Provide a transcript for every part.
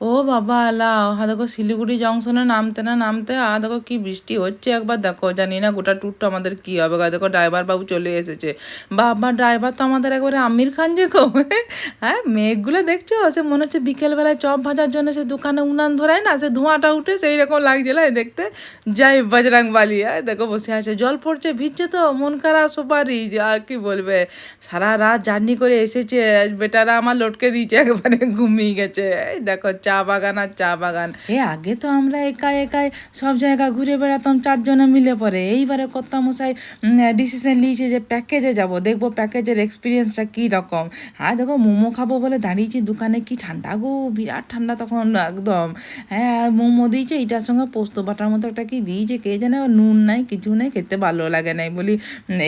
ও বাবা আলাও হা দেখো শিলিগুড়ি জংশনে নামতে না নামতে আ দেখো কি বৃষ্টি হচ্ছে একবার, দেখো জানি না গোটা ট্যুরটা আমাদের কি হবে। দেখো ড্রাইভার বাবু চলে এসেছে। বাবা ড্রাইভার তো আমাদের একবারে আমির খান যে গো। হ্যাঁ মেঘগুলো দেখছ? সে মনে হচ্ছে বিকেলবেলায় চপ ভাজার জন্য সে দোকানে উনান ধরায় না, সে ধোঁয়াটা উঠে সেই রকম লাগছিল, এই দেখতে। যাই বজরাং হ্যাঁ দেখো বসে আছে, জল পড়ছে, ভিজছে তো, মন খারাপ সবারই আর কি বলবে। সারা রাত জার্নি করে এসেছে, বেটারা আমার লটকে দিয়েছে, একবারে ঘুমিয়ে গেছে দেখো চা বাগান আর চা বাগান। এ, আগে তো আমরা একা একাই সব জায়গা ঘুরে বেড়াতাম, চারজনে মিলে পরে। এইবারে কর্তা মশাই ডিসিশন নিয়েছে যে প্যাকেজে যাব। দেখব প্যাকেজের এক্সপিরিয়েন্সটা কী রকম। হ্যাঁ দেখো, মোমো খাব বলে দাঁড়িয়েছি দোকানে, কি ঠান্ডা গো, বিরাট ঠান্ডা তখন একদম। হ্যাঁ মোমো দিয়েছে, এটার সঙ্গে পোস্ত বাটার মতো একটা কি দিয়েছে, কে জানে নুন নাই, কিছু নাই, খেতে ভালো লাগে নাই বলি।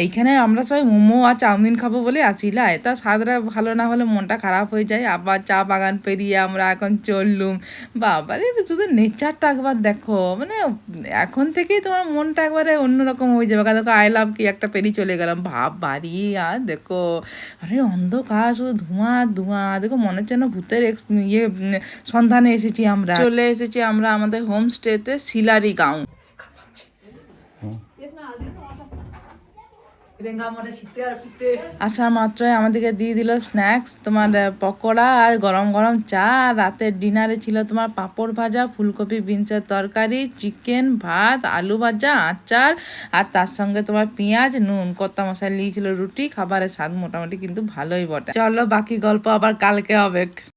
এইখানে আমরা সবাই মোমো আর চাউমিন খাব বলে আসিলাই তা স্বাদটা ভালো না হলে মনটা খারাপ হয়ে যায়। আবার চা বাগান পেরিয়ে আমরা এখন চললুম বাবারে, শুধু নেচারটা একবার দেখো। মানে এখন থেকেই তোমার মনটা একবারে অন্যরকম হয়ে যাবে। কারণ দেখো আই লাভ কি একটা পেরিয়ে চলে গেলাম। ভাব, বাড়ি, আর দেখো, আরে অন্ধকার, শুধু ধোঁয়া ধোঁয়া। দেখো মনে হচ্ছে না ভূতের ইয়ে সন্ধানে এসেছি আমরা। চলে এসেছি আমরা আমাদের হোমস্টেতে শিলারি গাঁও আসার মাত্রই আমাদেরকে দিয়ে দিল স্ন্যাক্স তোমার পকোড়া আর গরম গরম চা। রাতের ডিনারে ছিল তোমার পাঁপড় ভাজা, ফুলকপি বিনসের তরকারি চিকেন ভাত, আলু ভাজা, আচার আর তার সঙ্গে তোমার পেঁয়াজ, নুন। কত্তা মশাই নিয়েছিল রুটি, খাবারের স্বাদ মোটামুটি কিন্তু ভালোই বটে। চলো বাকি গল্প আবার কালকে হবে।